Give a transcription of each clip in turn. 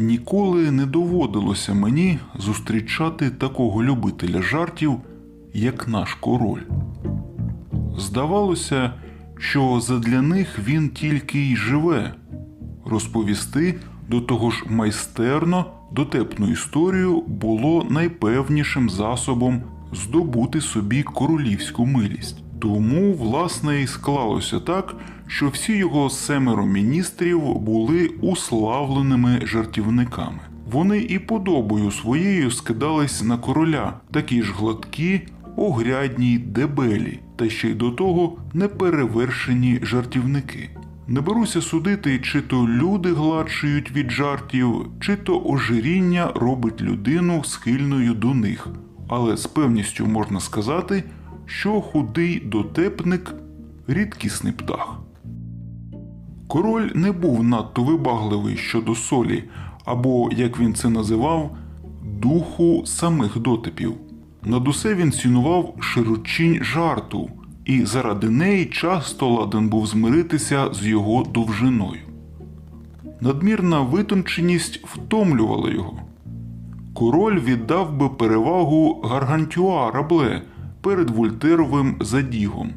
Ніколи не доводилося мені зустрічати такого любителя жартів, як наш король. Здавалося, що задля них він тільки й живе розповісти до того ж майстерно дотепну історію було найпевнішим засобом здобути собі королівську милість. Тому, власне, і склалося так, що всі його семеро міністрів були уславленими жартівниками. Вони і подобою своєю скидались на короля, такі ж гладкі, огрядні дебелі, та ще й до того неперевершені жартівники. Не беруся судити, чи то люди гладшують від жартів, чи то ожиріння робить людину схильною до них. Але з певністю можна сказати, що худий дотепник рідкісний птах. Король не був надто вибагливий щодо солі, або, як він це називав, духу самих дотипів. Над усе він цінував широчінь жарту, і заради неї часто ладен був змиритися з його довжиною. Надмірна витонченість втомлювала його. Король віддав би перевагу Гаргантюа Рабле перед Вольтеровим задігом,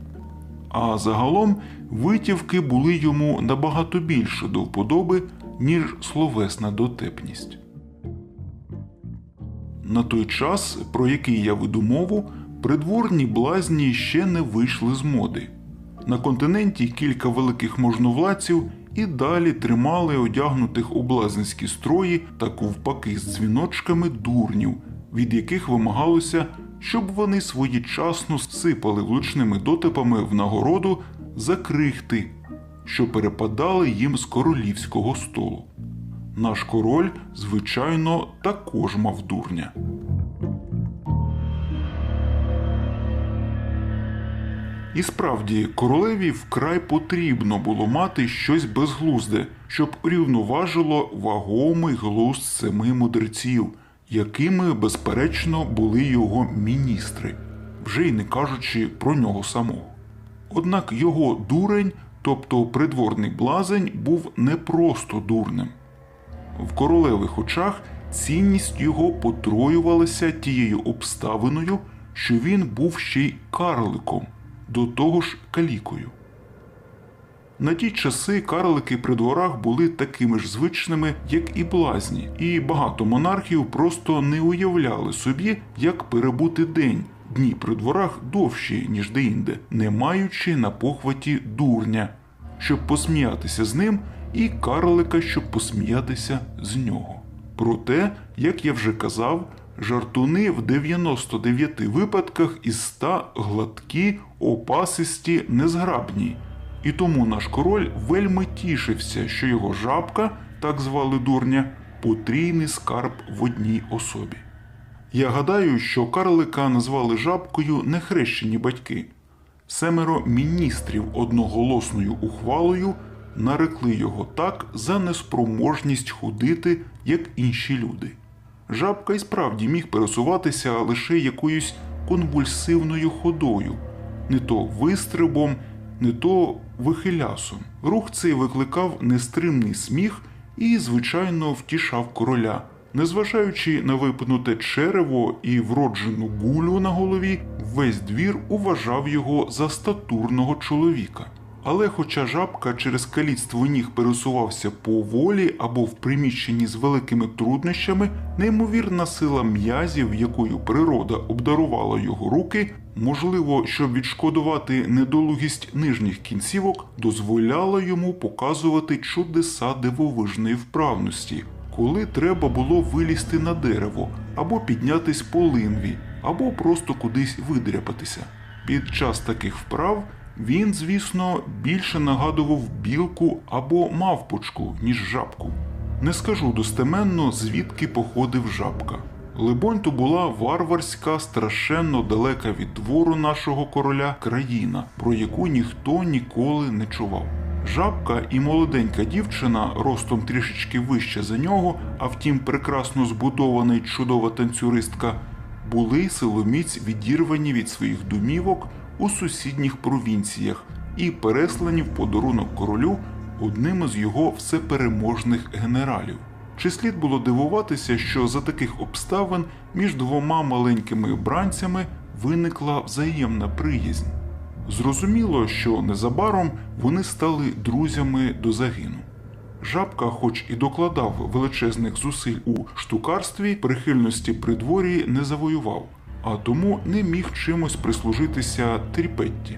а загалом витівки були йому набагато більше до вподоби, ніж словесна дотепність. На той час, про який я веду мову, придворні блазні ще не вийшли з моди. На континенті кілька великих можновладців і далі тримали одягнутих у блазенські строї та ковпаки з дзвіночками дурнів, від яких вимагалося, щоб вони своєчасно сипали влучними дотипами в нагороду за крихти, що перепадали їм з королівського столу. Наш король, звичайно, також мав дурня. І справді, королеві вкрай потрібно було мати щось безглузде, щоб рівноважило вагомий глузд семи мудреців, якими, безперечно, були його міністри, вже й не кажучи про нього самого. Однак його дурень, тобто придворний блазень, був не просто дурним. В королевих очах цінність його потроювалася тією обставиною, що він був ще й карликом, до того ж калікою. На ті часи карлики при дворах були такими ж звичними, як і блазні, і багато монархів просто не уявляли собі, як перебути день, дні при дворах довші, ніж деінде, не маючи на похваті дурня, щоб посміятися з ним, і карлика, щоб посміятися з нього. Проте, як я вже казав, жартуни в 99 випадках із 100 гладкі, опасисті, незграбні. І тому наш король вельми тішився, що його жабка, так звали дурня, потрійний скарб в одній особі. Я гадаю, що карлика назвали жабкою нехрещені батьки. Семеро міністрів одноголосною ухвалою нарекли його так за неспроможність ходити, як інші люди. Жабка й справді міг пересуватися лише якоюсь конвульсивною ходою, не то вистрибом, не то вихилясом. Рух цей викликав нестримний сміх і, звичайно, втішав короля. Незважаючи на випнуте черево і вроджену гулю на голові, весь двір уважав його за статурного чоловіка. Але хоча жабка через каліцтво ніг пересувався поволі або в приміщенні з великими труднощами, неймовірна сила м'язів, якою природа обдарувала його руки, можливо, щоб відшкодувати недолугість нижніх кінцівок, дозволяла йому показувати чудеса дивовижної вправності, коли треба було вилізти на дерево або піднятись по линві, або просто кудись видряпатися. Під час таких вправ він, звісно, більше нагадував білку або мавпочку, ніж жабку. Не скажу достеменно, звідки походив жабка. Либонь, то була варварська, страшенно далека від двору нашого короля країна, про яку ніхто ніколи не чував. Жабка і молоденька дівчина, ростом трішечки вище за нього, а втім прекрасно збудована й чудова танцюристка, були силоміць відірвані від своїх домівок у сусідніх провінціях і переслані в подарунок королю одним із його всепереможних генералів. Чи слід було дивуватися, що за таких обставин між двома маленькими обранцями виникла взаємна приязнь? Зрозуміло, що незабаром вони стали друзями до загину. Жабка, хоч і докладав величезних зусиль у штукарстві, прихильності при дворі не завоював, а тому не міг чимось прислужитися Тріпетті.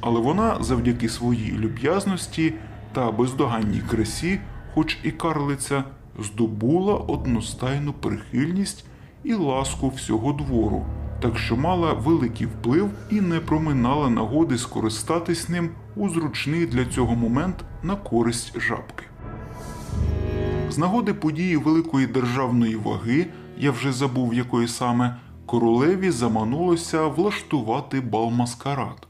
Але вона завдяки своїй люб'язності та бездоганній красі, хоч і карлиця, здобула одностайну прихильність і ласку всього двору, так що мала великий вплив і не проминала нагоди скористатись ним у зручний для цього момент на користь жабки. З нагоди події великої державної ваги, я вже забув якої саме, королеві заманулося влаштувати бал-маскарад.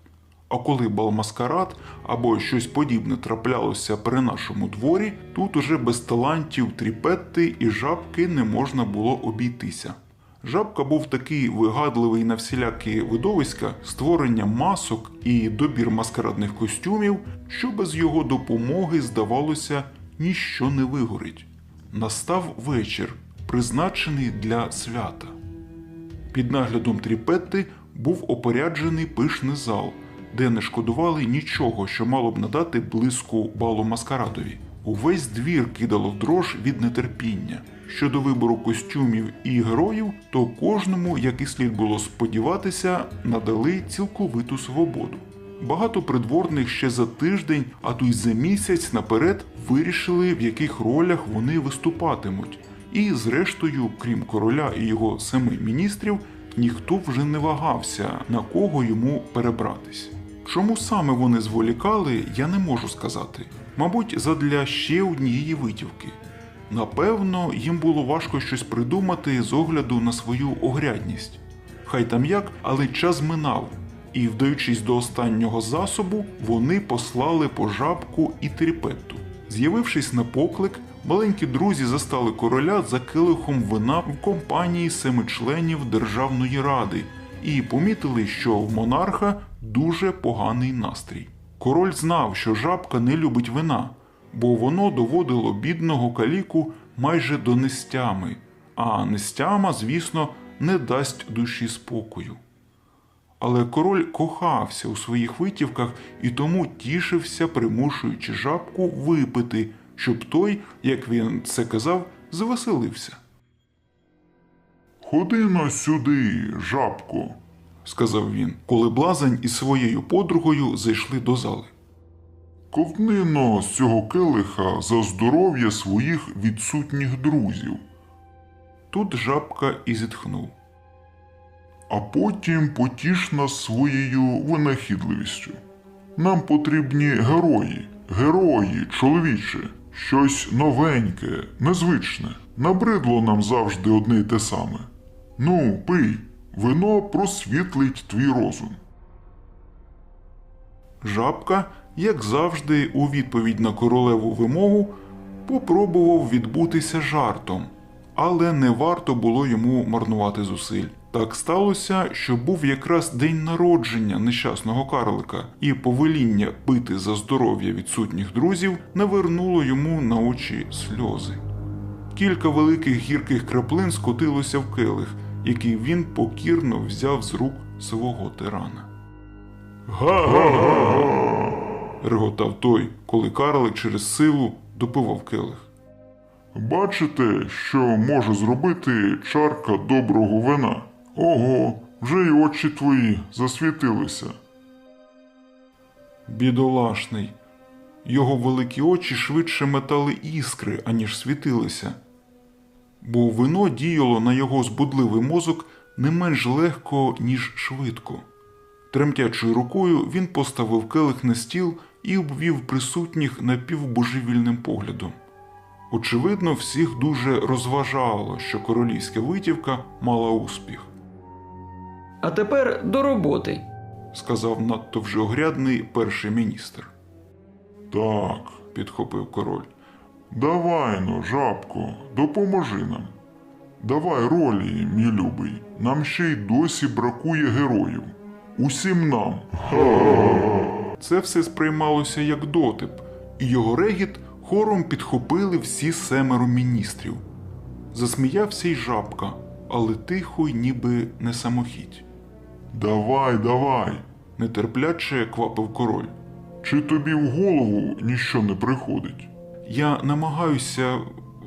А коли бал-маскарад або щось подібне траплялося при нашому дворі, тут уже без талантів тріпетти і жабки не можна було обійтися. Жабка був такий вигадливий на всілякі видовиська, створення масок і добір маскарадних костюмів, що без його допомоги, здавалося, ніщо не вигорить. Настав вечір, призначений для свята. Під наглядом Тріпетти був опоряджений пишний зал, де не шкодували нічого, що мало б надати блиску балу маскарадові. Увесь двір кидало дрож від нетерпіння. Щодо вибору костюмів і героїв, то кожному, як і слід було сподіватися, надали цілковиту свободу. Багато придворних ще за тиждень, а то й за місяць наперед вирішили, в яких ролях вони виступатимуть. І, зрештою, крім короля і його семи міністрів, ніхто вже не вагався, на кого йому перебратись. Чому саме вони зволікали, я не можу сказати. Мабуть, задля ще однієї витівки. Напевно, їм було важко щось придумати з огляду на свою огрядність. Хай там як, але час минав, і, вдаючись до останнього засобу, вони послали по жабку і тріпетту. З'явившись на поклик, маленькі друзі застали короля за килихом вина в компанії семи членів Державної ради і помітили, що в монарха дуже поганий настрій. Король знав, що жабка не любить вина, бо воно доводило бідного каліку майже до нестями, а нестяма, звісно, не дасть душі спокою. Але король кохався у своїх витівках і тому тішився, примушуючи жабку випити, щоб той, як він це казав, звеселився. Ходи на сюди, жабко. Сказав він, коли блазень із своєю подругою зайшли до зали. Ковтни но з цього келиха за здоров'я своїх відсутніх друзів, Тут жабка і зітхнув. а потім потіш нас своєю винахідливістю. Нам потрібні герої, герої, чоловіче, щось новеньке, незвичне. Набридло нам завжди одне й те саме. Ну, пий, вино просвітлить твій розум. Жабка, як завжди, у відповідь на королеву вимогу, попробував відбутися жартом, але не варто було йому марнувати зусиль. Так сталося, що був якраз день народження нещасного карлика, і повеління пити за здоров'я відсутніх друзів навернуло йому на очі сльози. Кілька великих гірких краплин скотилося в келих, який він покірно взяв з рук свого тирана. Га-га-га! реготав той, коли карлик через силу допивав келих. Бачите, що може зробити чарка доброго вина? Ого, вже й очі твої засвітилися. Бідолашний. Його великі очі швидше метали іскри, аніж світилися, бо вино діяло на його збудливий мозок не менш легко, ніж швидко. Тремтячою рукою він поставив келих на стіл і обвів присутніх напівбожевільним поглядом. Очевидно, всіх дуже розважало, що королівська витівка мала успіх. А тепер до роботи. сказав надто вже огрядний перший міністр. Так, Підхопив король. Давай но, жабко, допоможи нам. Давай ролі, мій любий. Нам ще й досі бракує героїв. Усім нам. Це все сприймалося як дотип, і його регіт, Хором підхопили всі семеро міністрів. Засміявся й жабка, але тихо й ніби не самохідь. Давай, давай. Нетерпляче квапив король. Чи тобі в голову ніщо не приходить? Я намагаюся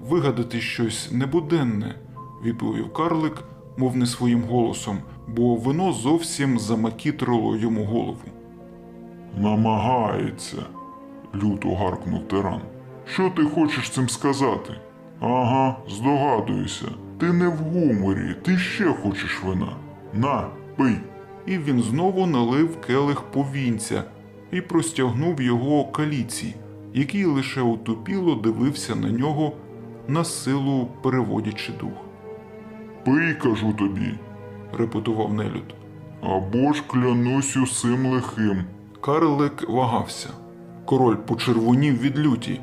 вигадати щось небуденне, відповів карлик, мов не своїм голосом, бо вино зовсім замакітрило йому голову. Намагається, люто гаркнув тиран. Що ти хочеш цим сказати? Ага, здогадуюся. Ти не в гуморі, ти ще хочеш вина. На, пий. І він знову налив келих повінця і простягнув його каліці, який лише отупіло дивився на нього, на силу переводячи дух. Пий, кажу тобі. репетував нелюд. Або ж клянусь усім лихим. Карлик вагався. Король почервонів від люті.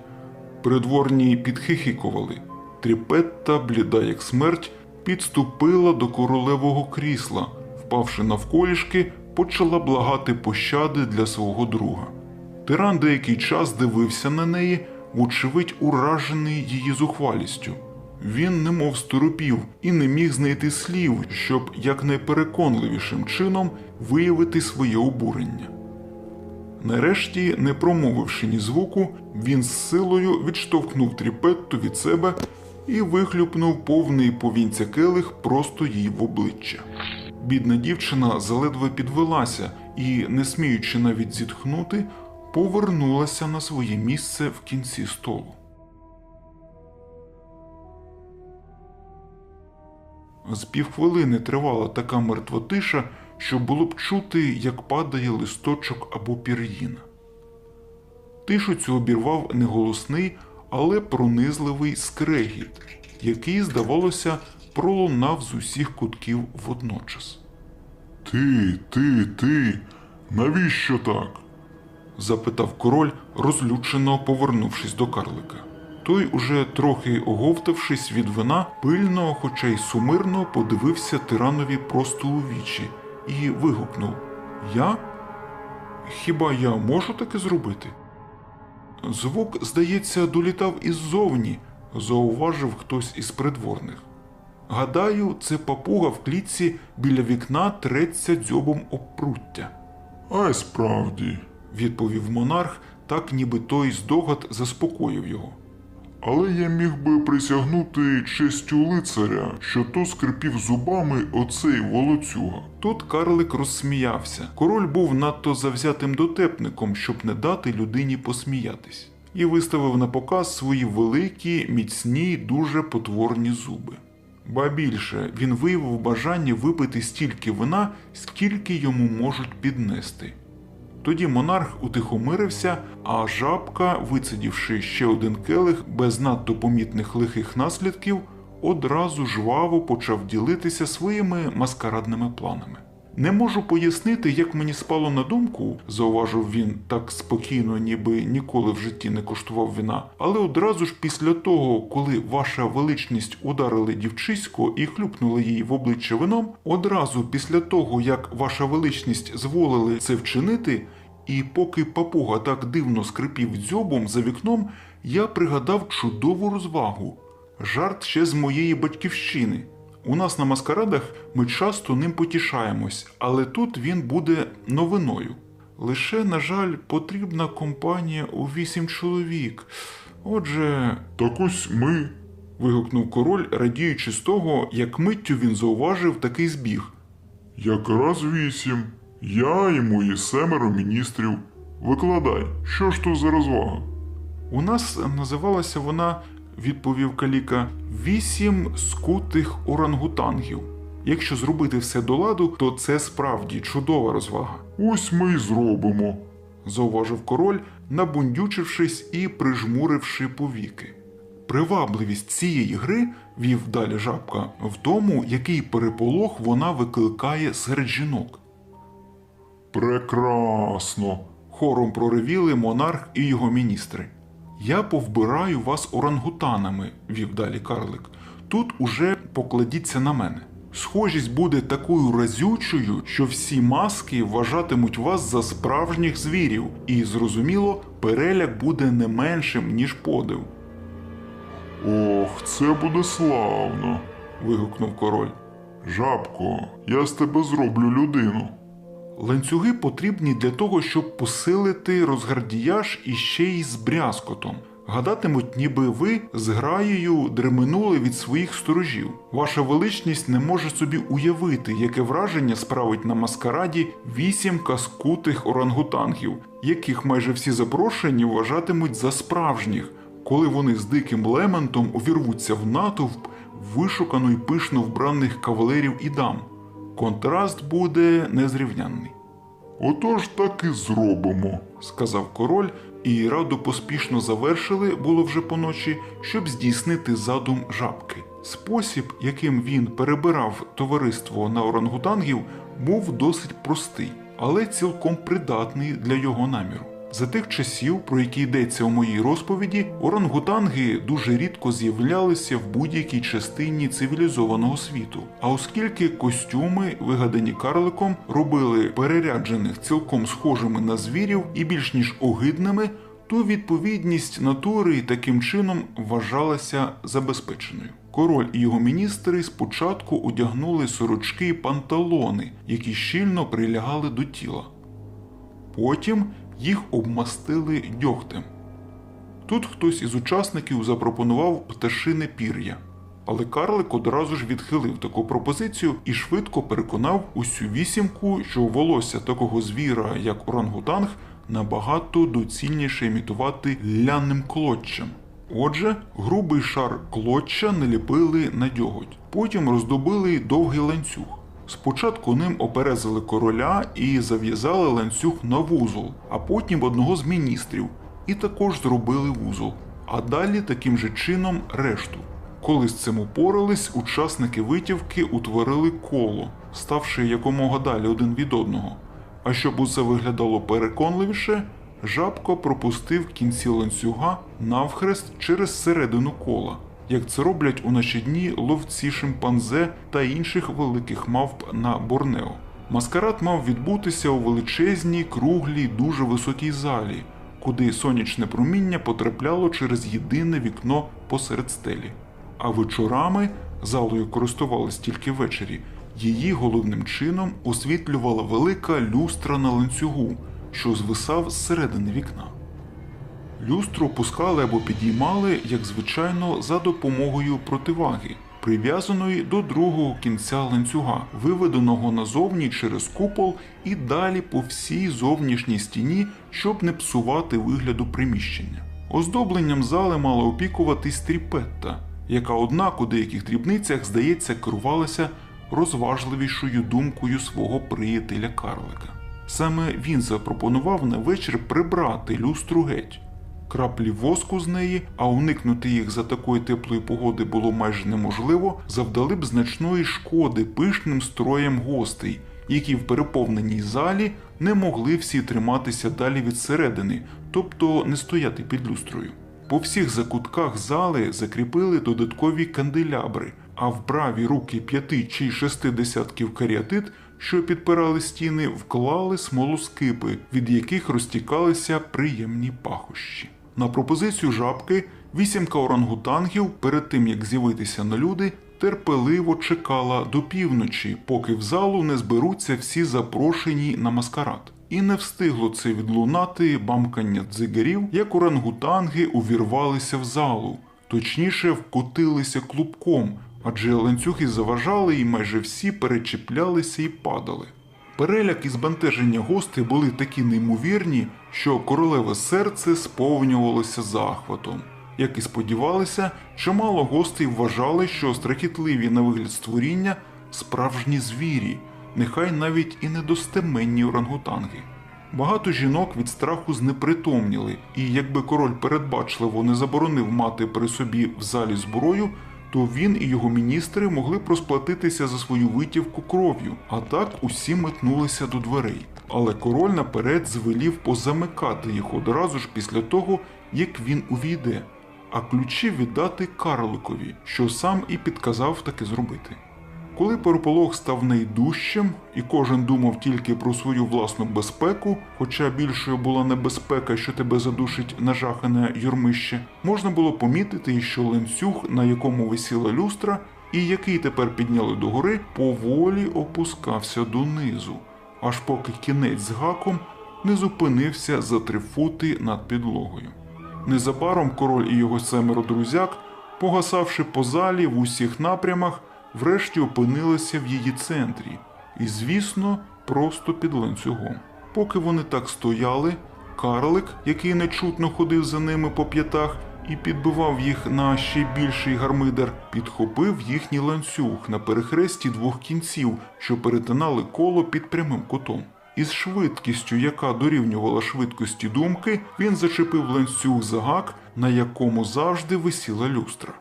Придворні підхихікували. Тріпетта, бліда як смерть, підступила до королевого крісла, впавши навколішки, почала благати пощади для свого друга. Тиран деякий час дивився на неї, вочевидь уражений її зухвалістю. Він немов сторопів і не міг знайти слів, щоб якнайпереконливішим чином виявити своє обурення. Нарешті, не промовивши ні звуку, він з силою відштовхнув тріпетту від себе і вихлюпнув повний повінця келих просто їй в обличчя. Бідна дівчина заледве підвелася і, не сміючи навіть зітхнути, повернулася на своє місце в кінці столу. З півхвилини тривала така мертва тиша, що було б чути, як падає листочок або пір'їна. Тишу цю обірвав не голосний, але пронизливий скрегіт, який, здавалося, пролунав з усіх кутків водночас. Ти, ти, ти. Навіщо так? Запитав король, розлючено повернувшись до карлика. Той, уже трохи оговтавшись від вина, пильно, хоча й сумирно, подивився тиранові просто у вічі і вигукнув: Я? Хіба я можу таке зробити? Звук, здається, долітав іззовні, зауважив хтось із придворних. Гадаю, це папуга в клітці біля вікна треться дзьобом об пруття справді. Відповів монарх, так ніби той здогад заспокоїв його. Але я міг би присягнути честю лицаря, що то скрипів зубами оцей волоцюга. Тут карлик розсміявся. Король був надто завзятим дотепником, щоб не дати людині посміятись, і виставив на показ свої великі, міцні, дуже потворні зуби. Ба більше він виявив бажання випити стільки вина, скільки йому можуть піднести. Тоді монарх утихомирився, а жабка, вицидівши ще один келих без надто помітних лихих наслідків, одразу жваво почав ділитися своїми маскарадними планами. Не можу пояснити, як мені спало на думку, зауважив він так спокійно, ніби ніколи в житті не коштував вина. Але одразу ж після того, коли ваша величність ударили дівчисько і хлюпнули їй в обличчя вином, одразу після того, як ваша величність зволили це вчинити, і поки папуга так дивно скрипів дзьобом за вікном, я пригадав чудову розвагу. Жарт ще з моєї батьківщини. У нас на маскарадах ми часто ним потішаємось, але тут він буде новиною. Лише, на жаль, потрібна компанія у вісім чоловік. Отже, Так ось ми. вигукнув король, радіючи з того, як миттю він зауважив такий збіг. Якраз вісім. Я і мої семеро міністрів. Викладай, що ж то за розвага? У нас називалася вона, відповів каліка, вісім скутих орангутангів. Якщо зробити все до ладу, то це справді чудова розвага. Ось ми й зробимо. зауважив король, набундючившись і прижмуривши повіки. Привабливість цієї гри, вів далі жабка, в тому, який переполох вона викликає серед жінок. Прекрасно. Хором проривіли монарх і його міністри. Я повбираю вас орангутанами, вів далі карлик. Тут уже покладіться на мене. Схожість буде такою разючою, що всі маски вважатимуть вас за справжніх звірів, і зрозуміло, переляк буде не меншим, ніж подив. Ох, це буде славно. вигукнув король. Жабко, я з тебе зроблю людину. Ланцюги потрібні для того, щоб посилити розгардіяж іще й з брязкотом. Гадатимуть, ніби ви з граєю дременули від своїх сторожів. Ваша величність не може собі уявити, яке враження справить на маскараді вісім каскутих орангутангів, яких майже всі запрошені вважатимуть за справжніх, коли вони з диким лементом увірвуться в натовп вишукано й пишно вбраних кавалерів і дам. Контраст буде незрівнянний, Отож так і зробимо. сказав король, і раду поспішно завершили було вже поночі, щоб здійснити задум жабки. Спосіб, яким він перебирав товариство на орангутангів, був досить простий, але цілком придатний для його наміру. За тих часів, про які йдеться у моїй розповіді, орангутанги дуже рідко з'являлися в будь-якій частині цивілізованого світу. А оскільки костюми, вигадані карликом, робили переряджених цілком схожими на звірів і більш ніж огидними, то відповідність натури таким чином вважалася забезпеченою. Король і його міністри спочатку одягнули сорочки і панталони, які щільно прилягали до тіла. Потім їх обмастили дьогтем. Тут хтось із учасників запропонував пташине пір'я, але Карлик одразу ж відхилив таку пропозицію і швидко переконав усю вісімку, що волосся такого звіра, як орангутанг, набагато доцільніше імітувати лянним клоччям. Отже, грубий шар клоччя наліпили на дьоготь, потім роздобили довгий ланцюг. Спочатку ним оперезали короля і зав'язали ланцюг на вузол, а потім одного з міністрів, і також зробили вузол. А далі таким же чином решту. Коли з цим упорались, учасники витівки утворили коло, ставши якомога далі один від одного. А щоб усе виглядало переконливіше, жабко пропустив кінці ланцюга навхрест через середину кола, як це роблять у наші дні ловці шимпанзе та інших великих мавп на Борнео. Маскарад мав відбутися у величезній, круглій, дуже високій залі, куди сонячне проміння потрапляло через єдине вікно посеред стелі. А вечорами залою користувались тільки ввечері. Її головним чином освітлювала велика люстра на ланцюгу, що звисав зсередини вікна. Люстру опускали або підіймали, як звичайно, за допомогою противаги, прив'язаної до другого кінця ланцюга, виведеного назовні через купол і далі по всій зовнішній стіні, щоб не псувати вигляду приміщення. Оздобленням зали мала опікуватись тріпетта, яка, однак, у деяких дрібницях, здається, керувалася розважливішою думкою свого приятеля Карлика. Саме він запропонував на вечір прибрати люстру геть. Краплі воску з неї, а уникнути їх за такої теплої погоди було майже неможливо, завдали б значної шкоди пишним строям гостей, які в переповненій залі не могли всі триматися далі від середини, тобто не стояти під люстрою. По всіх закутках зали закріпили додаткові канделябри, а в праві руки п'яти чи шести десятків каріатит, що підпирали стіни, вклали смолоскипи, від яких розтікалися приємні пахощі. На пропозицію жабки вісімка орангутангів перед тим як з'явитися на люди, терпеливо чекала до півночі, поки в залу не зберуться всі запрошені на маскарад. І не встигло це відлунати бамкання дзигарів, як орангутанги увірвалися в залу, точніше вкотилися клубком, адже ланцюги заважали і майже всі перечіплялися і падали. Переляк і збентеження гостей були такі неймовірні, що королеве серце сповнювалося захватом. Як і сподівалися, чимало гостей вважали, що страхітливі на вигляд створіння справжні звірі, нехай навіть і недостеменні орангутанги. Багато жінок від страху знепритомніли, і якби король передбачливо не заборонив мати при собі в залі зброю, то він і його міністри могли б розплатитися за свою витівку кров'ю, а так усі метнулися до дверей. Але король наперед звелів позамикати їх одразу ж після того, як він увійде, а ключі віддати карликові, що сам і підказав таки зробити. Коли переполох став найдужчим, і кожен думав тільки про свою власну безпеку, хоча більшою була небезпека, що тебе задушить нажахане юрмище, можна було помітити, що ланцюг, на якому висіла люстра, і який тепер підняли догори, поволі опускався донизу, аж поки кінець з гаком не зупинився за три фути над підлогою. Незабаром король і його семеро друзяк, погасавши по залі в усіх напрямах, врешті опинилися в її центрі, і, звісно, просто під ланцюгом. Поки вони так стояли, карлик, який нечутно ходив за ними по п'ятах і підбивав їх на ще більший гармидер, підхопив їхній ланцюг на перехресті двох кінців, що перетинали коло під прямим кутом. Із швидкістю, яка дорівнювала швидкості думки, він зачепив ланцюг за гак, на якому завжди висіла люстра.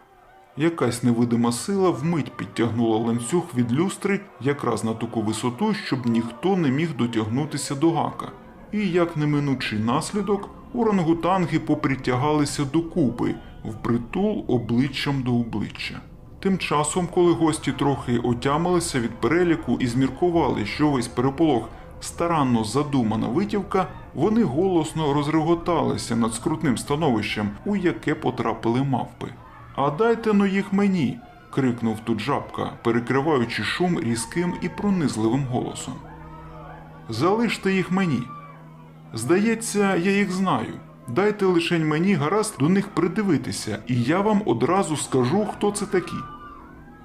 Якась невидима сила вмить підтягнула ланцюг від люстри якраз на таку висоту, щоб ніхто не міг дотягнутися до гака. І як неминучий наслідок, орангутанги попритягалися докупи, впритул обличчям до обличчя. Тим часом, коли гості трохи отямилися від переліку і зміркували, що весь переполох старанно задумана витівка, вони голосно розреготалися над скрутним становищем, у яке потрапили мавпи. А дайте но їх мені. крикнув тут жабка, перекриваючи шум різким і пронизливим голосом. Залиште їх мені. Здається, я їх знаю. Дайте лишень мені гаразд до них придивитися, і я вам одразу скажу, хто це такі.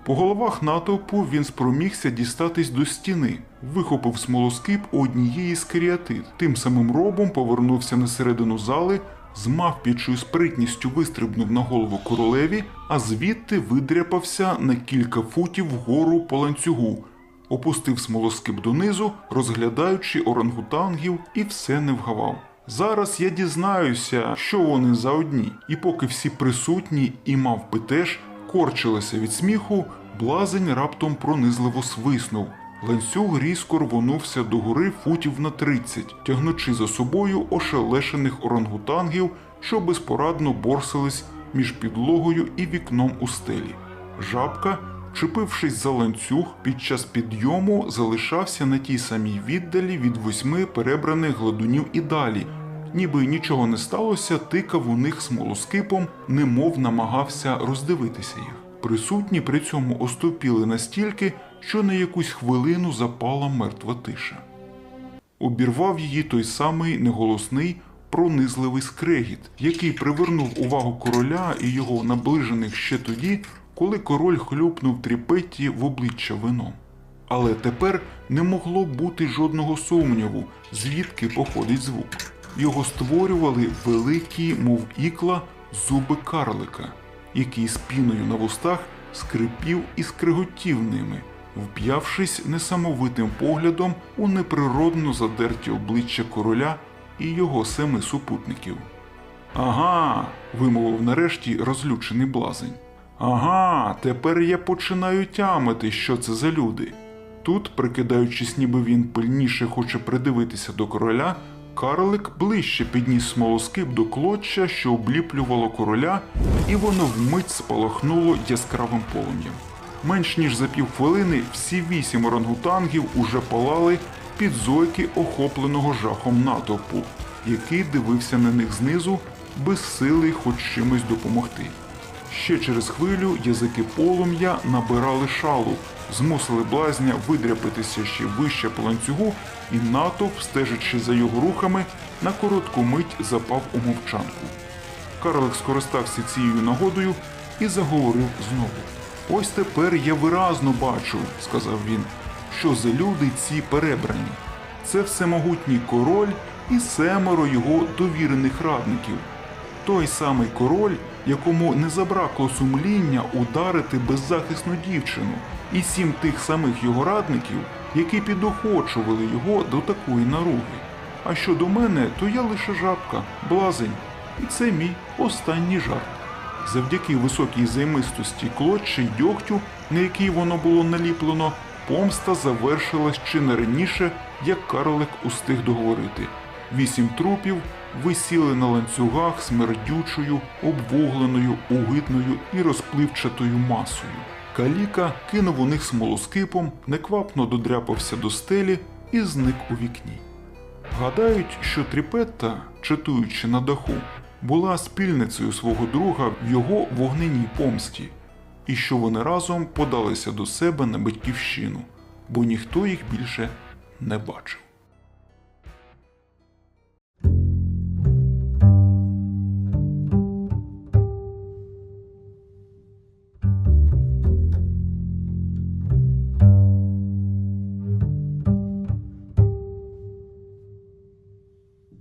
По головах натовпу він спромігся дістатись до стіни, вихопив смолоскип однієї з каріатид, тим самим робом повернувся на середину зали, з мавпічою спритністю вистрибнув на голову королеві, а звідти видряпався на кілька футів вгору по ланцюгу, опустив смолоскип донизу, розглядаючи орангутангів, і все не вгавав. Зараз я дізнаюся, що вони за одні, і поки всі присутні і мавпи теж корчилися від сміху, блазень раптом пронизливо свиснув. Ланцюг різко рвонувся до гори футів на 30, тягнучи за собою ошелешених орангутангів, що безпорадно борсились між підлогою і вікном у стелі. Жабка, чепившись за ланцюг, під час підйому залишався на тій самій віддалі від восьми перебраних гладунів і далі, ніби нічого не сталося, тикав у них смолоскипом, немов намагався роздивитися їх. Присутні при цьому оступіли настільки, що на якусь хвилину запала мертва тиша. Обірвав її той самий неголосний пронизливий скрегіт, який привернув увагу короля і його наближених ще тоді, коли король хлюпнув тріпетті в обличчя вином. Але тепер не могло бути жодного сумніву, звідки походить звук. Його створювали великі, мов ікла, зуби карлика, який з піною на вустах скрипів і скриготів ними, вп'явшись несамовитим поглядом у неприродно задерті обличчя короля і його семи супутників. Ага, вимовив нарешті розлючений блазень. Ага, тепер я починаю тямити, що це за люди. Тут, прикидаючись, ніби він пильніше хоче придивитися до короля, карлик ближче підніс смолоскип до клоччя, що обліплювало короля, і воно вмить спалахнуло яскравим полум'ям. Менш ніж за півхвилини всі вісім орангутангів уже палали під зойки охопленого жахом натовпу, який дивився на них знизу, безсилий хоч чимось допомогти. Ще через хвилю язики полум'я набирали шалу, змусили блазня видряпитися ще вище по ланцюгу, і натовп, стежачи за його рухами, на коротку мить запав у мовчанку. Карлик скористався цією нагодою і заговорив знову. Ось тепер я виразно бачу, сказав він, що за люди ці перебрані. Це всемогутній король і семеро його довірених радників. Той самий король, якому не забракло сумління ударити беззахисну дівчину, і сім тих самих його радників, які підохочували його до такої наруги. А щодо мене, то я лише жабка, блазень, і це мій останній жарт. Завдяки високій займистості клоччя й дьогтю, на який воно було наліплено, помста завершилась чи не раніше, як карлик устиг договорити. Вісім трупів висіли на ланцюгах смердючою, обвугленою, угидною і розпливчатою масою. Каліка кинув у них смолоскипом, неквапно додряпався до стелі і зник у вікні. Гадають, що Тріпетта, читуючи на даху, була спільницею свого друга в його вогненій помсті, і що вони разом подалися до себе на батьківщину, бо ніхто їх більше не бачив.